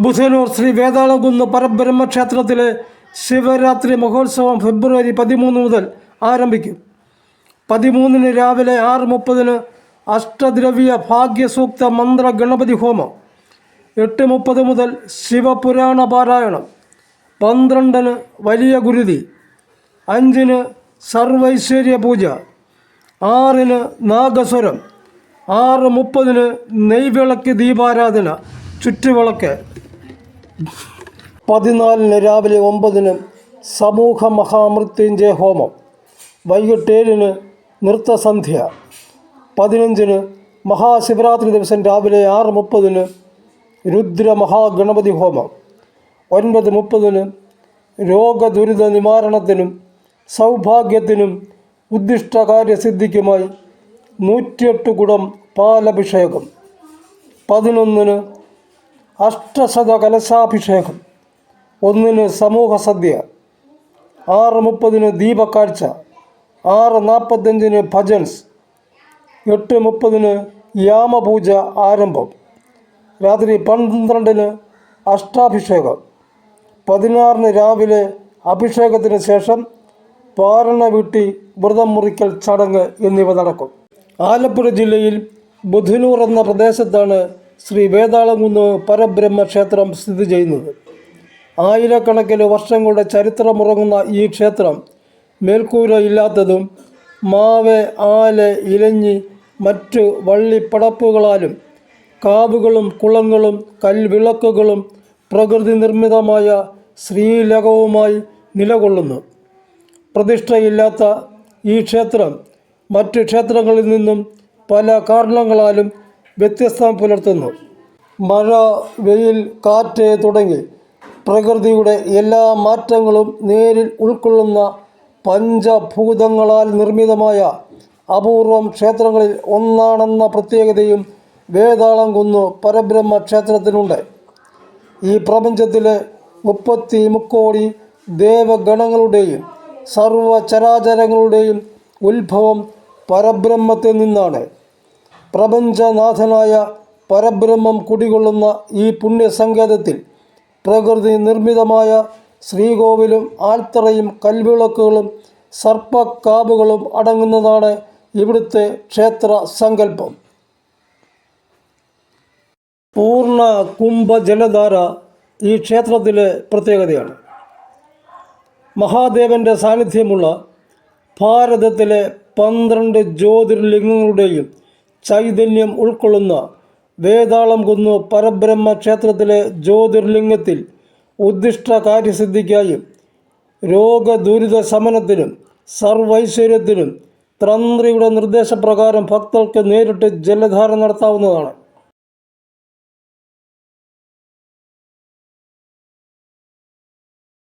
ബുധനൂർ ശ്രീ വേതാളകുന്ന് പരബ്രഹ്മ ക്ഷേത്രത്തിലെ ശിവരാത്രി മഹോത്സവം ഫെബ്രുവരി പതിമൂന്ന് മുതൽ ആരംഭിക്കും. പതിമൂന്നിന് രാവിലെ ആറ് മുപ്പതിന് അഷ്ടദ്രവ്യ ഭാഗ്യസൂക്ത മന്ത്ര ഗണപതി ഹോമം. എട്ട് മുപ്പത് മുതൽ ശിവപുരാണ പാരായണം. പന്ത്രണ്ടിന് വലിയ ഗുരുതി. അഞ്ചിന് സർവൈശ്വര്യ പൂജ. ആറിന് നാഗസ്വരം. ആറ് മുപ്പതിന് നെയ്വിളക്ക് ദീപാരാധന. ചുറ്റുവിളക്ക്. പതിനാലിന് രാവിലെ ഒമ്പതിന് സമൂഹ മഹാമൃത്യുഞ്ജയ ഹോമം. വൈകിട്ട് ഏഴിന് നൃത്തസന്ധ്യ. പതിനഞ്ചിന് മഹാശിവരാത്രി ദിവസം രാവിലെ ആറ് മുപ്പതിന് രുദ്രമഹാഗണപതി ഹോമം. ഒൻപത് മുപ്പതിന് രോഗദുരിത നിവാരണത്തിനും സൗഭാഗ്യത്തിനും ഉദ്ദിഷ്ടകാര്യസിദ്ധിക്കുമായി നൂറ്റിയെട്ട് കുടം പാലഭിഷേകം. പതിനൊന്നിന് അഷ്ടശത കലശാഭിഷേകം ഒന്നിന് സമൂഹ സദ്യ ആറ് മുപ്പതിന് ദീപക്കാഴ്ച. ആറ് നാൽപ്പത്തഞ്ചിന് ഭജൻസ്. എട്ട് മുപ്പതിന് യാമപൂജ ആരംഭം. രാത്രി പന്ത്രണ്ടിന് അഷ്ടാഭിഷേകം. പതിനാറിന് രാവിലെ അഭിഷേകത്തിന് ശേഷം പാരണ വീട്ടി വ്രതം മുറിക്കൽ ചടങ്ങ് എന്നിവ നടക്കും. ആലപ്പുഴ ജില്ലയിൽ ബുധനൂർ എന്ന പ്രദേശത്താണ് ശ്രീ വേതാളംകുന്ന് പരബ്രഹ്മ ക്ഷേത്രം സ്ഥിതി ചെയ്യുന്നത്. ആയിരക്കണക്കിന് വർഷങ്ങളുടെ ചരിത്രമുറങ്ങുന്ന ഈ ക്ഷേത്രം മേൽക്കൂര ഇല്ലാത്തതും മാവ് ആൽ ഇലഞ്ഞി മറ്റു വള്ളിപ്പടപ്പുകളാലും കാവുകളും കുളങ്ങളും കൽവിളക്കുകളും പ്രകൃതി നിർമ്മിതമായ ശ്രീലകവുമായി നിലകൊള്ളുന്നു. പ്രതിഷ്ഠയില്ലാത്ത ഈ ക്ഷേത്രം മറ്റ് ക്ഷേത്രങ്ങളിൽ നിന്നും പല കാരണങ്ങളാലും വ്യത്യസ്തം പുലർത്തുന്നു. മഴ വെയിൽ കാറ്റ് തുടങ്ങി പ്രകൃതിയുടെ എല്ലാ മാറ്റങ്ങളും നേരിൽ ഉൾക്കൊള്ളുന്ന പഞ്ചഭൂതങ്ങളാൽ നിർമ്മിതമായ അപൂർവം ക്ഷേത്രങ്ങളിൽ ഒന്നാണെന്ന പ്രത്യേകതയും വേതാളം കുന്ന് പരബ്രഹ്മ ക്ഷേത്രത്തിനുണ്ട്. ഈ പ്രപഞ്ചത്തിലെ മുപ്പത്തി മുക്കോടി ദേവഗണങ്ങളുടെയും സർവചരാചരങ്ങളുടെയും ഉത്ഭവം പരബ്രഹ്മത്തിൽ നിന്നാണ്. പ്രപഞ്ചനാഥനായ പരബ്രഹ്മം കുടികൊള്ളുന്ന ഈ പുണ്യസങ്കേതത്തിൽ പ്രകൃതി നിർമ്മിതമായ ശ്രീകോവിലും ആൽത്തറയും കൽവിളക്കുകളും സർപ്പക്കാവുകളും അടങ്ങുന്നതാണ് ഇവിടുത്തെ ക്ഷേത്ര സങ്കല്പം. പൂർണ കുംഭ ജലധാര ഈ ക്ഷേത്രത്തിലെ പ്രത്യേകതയാണ്. മഹാദേവന്റെ സാന്നിധ്യമുള്ള ഭാരതത്തിലെ പന്ത്രണ്ട് ജ്യോതിർലിംഗങ്ങളുടെയും ചൈതന്യം ഉൾക്കൊള്ളുന്ന വേതാളം കുന്നു പരബ്രഹ്മ ക്ഷേത്രത്തിലെ ജ്യോതിർലിംഗത്തിൽ ഉദ്ദിഷ്ട കാര്യസിദ്ധിക്കായും രോഗദുരിത ശമനത്തിനും സർവൈശ്വര്യത്തിനും തന്ത്രിയുടെ നിർദ്ദേശപ്രകാരം ഭക്തർക്ക് നേരിട്ട് ജലധാര നടത്താവുന്നതാണ്.